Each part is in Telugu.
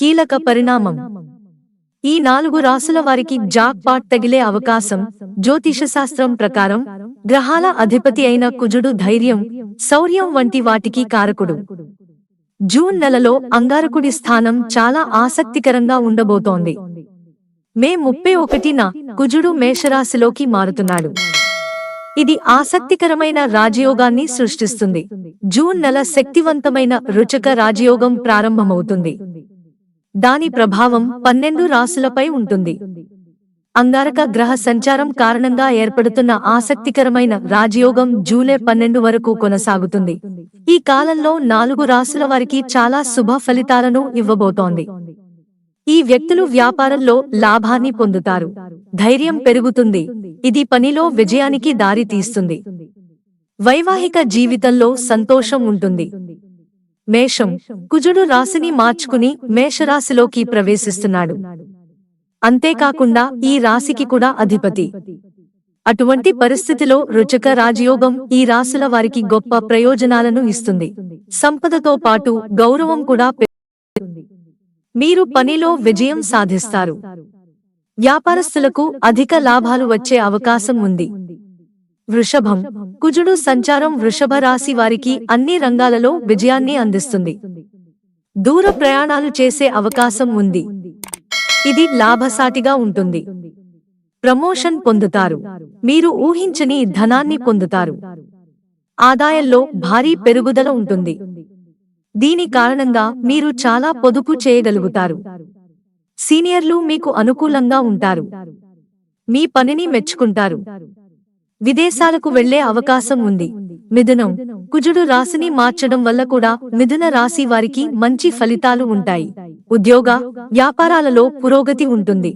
కీలక పరిణామం. ఈ నాలుగు రాసుల వారికి జాక్ పాట్ తగిలే అవకాశం జ్యోతిషశాస్త్రం ప్రకారం గ్రహాల అధిపతి అయిన కుజుడు ధైర్యం శౌర్యం వంటి వాటికి కారకుడు. జూన్ నెలలో అంగారకుడి స్థానం చాలా ఆసక్తికరంగా ఉండబోతోంది. మే ముప్పై ఒకటిన కుజుడు మేషరాశిలోకి మారుతున్నాడు. ఇది ఆసక్తికరమైన రాజయోగాన్ని సృష్టిస్తుంది. జూన్ నెల శక్తివంతమైన రుచక రాజయోగం ప్రారంభమవుతుంది. దాని ప్రభావం పన్నెండు రాసులపై ఉంటుంది. అంగారక గ్రహ సంచారం కారణంగా ఏర్పడుతున్న ఆసక్తికరమైన రాజయోగం జూలై పన్నెండు వరకు కొనసాగుతుంది. ఈ కాలంలో నాలుగు రాసుల వారికి చాలా శుభ ఫలితాలను ఇవ్వబోతోంది. ఈ వ్యక్తులు వ్యాపారంలో లాభాన్ని పొందుతారు. ధైర్యం పెరుగుతుంది. ఇది పనిలో విజయానికి దారి తీస్తుంది వైవాహిక జీవితంలో సంతోషం ఉంటుంది. మేషం కుజుడు రాశిని మార్చుకుని మేషరాశిలోకి ప్రవేశిస్తున్నాడు. అంతేకాకుండా ఈ రాశికి కూడా అధిపతి. అటువంటి పరిస్థితిలో రుచక రాజయోగం ఈ రాశుల వారికి గొప్ప ప్రయోజనాలను ఇస్తుంది. సంపదతో పాటు గౌరవం కూడా మీరు పనిలో విజయం సాధిస్తారు. వ్యాపారస్తులకు అధిక లాభాలు వచ్చే అవకాశం ఉంది. వృషభం. కుజుడు సంచారం వృషభ రాశి వారికి అన్ని రంగాలలో విజయాన్ని అందిస్తుంది. దూర ప్రయాణాలు చేసే అవకాశం ఉంది. ఇది లాభసాటిగా ఉంటుంది. ప్రమోషన్ పొందుతారు. మీరు ఊహించని ధనాన్ని పొందుతారు. ఆదాయంలో భారీ పెరుగుదల ఉంటుంది. దీని కారణంగా మీరు చాలా పొదుపు చేయగలుగుతారు. సీనియర్లు మీకు అనుకూలంగా ఉంటారు. మీ పనిని మెచ్చుకుంటారు. విదేశాలకు వెళ్ళే అవకాశం ఉంది. మిథునం. కుజుడు రాశిని మార్చడం వల్ల కూడా మిథున రాశి వారికి మంచి ఫలితాలు ఉంటాయి. ఉద్యోగ వ్యాపారాలలో పురోగతి ఉంటుంది.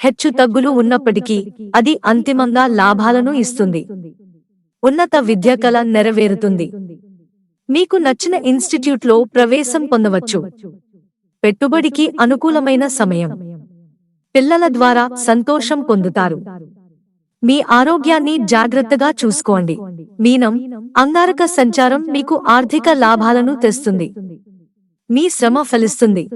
హెచ్చు తగ్గులు ఉన్నప్పటికీ అది అంతిమంగా లాభాలను ఇస్తుంది. ఉన్నత విద్య కల నెరవేరుతుంది. మీకు నచ్చిన ఇన్స్టిట్యూట్లో ప్రవేశం పొందవచ్చు. పెట్టుబడికి అనుకూలమైన సమయం. పిల్లల ద్వారా సంతోషం పొందుతారు. మీ ఆరోగ్యాన్ని జాగ్రత్తగా చూసుకోండి. మీనం అంగారక సంచారం మీకు ఆర్థిక లాభాలను తెస్తుంది. మీ శ్రమ ఫలిస్తుంది.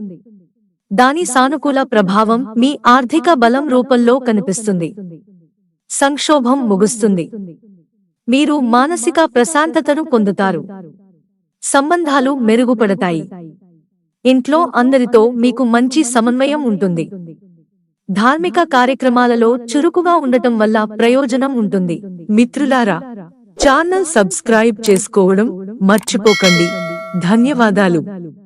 దాని సానుకూల ప్రభావం మీ ఆర్థిక బలం రూపంలో కనిపిస్తుంది. సంక్షోభం ముగుస్తుంది. మీరు మానసిక ప్రశాంతతను పొందుతారు. సంబంధాలు మెరుగుపడతాయి. ఇంట్లో అందరితో మీకు మంచి సమన్వయం ఉంటుంది. ధార్మిక కార్యక్రమాలలో చురుకుగా ఉండటం వల్ల ప్రయోజనం ఉంటుంది. మిత్రులారా ఛానల్ సబ్స్క్రైబ్ చేసుకోవడం మర్చిపోకండి. ధన్యవాదాలు.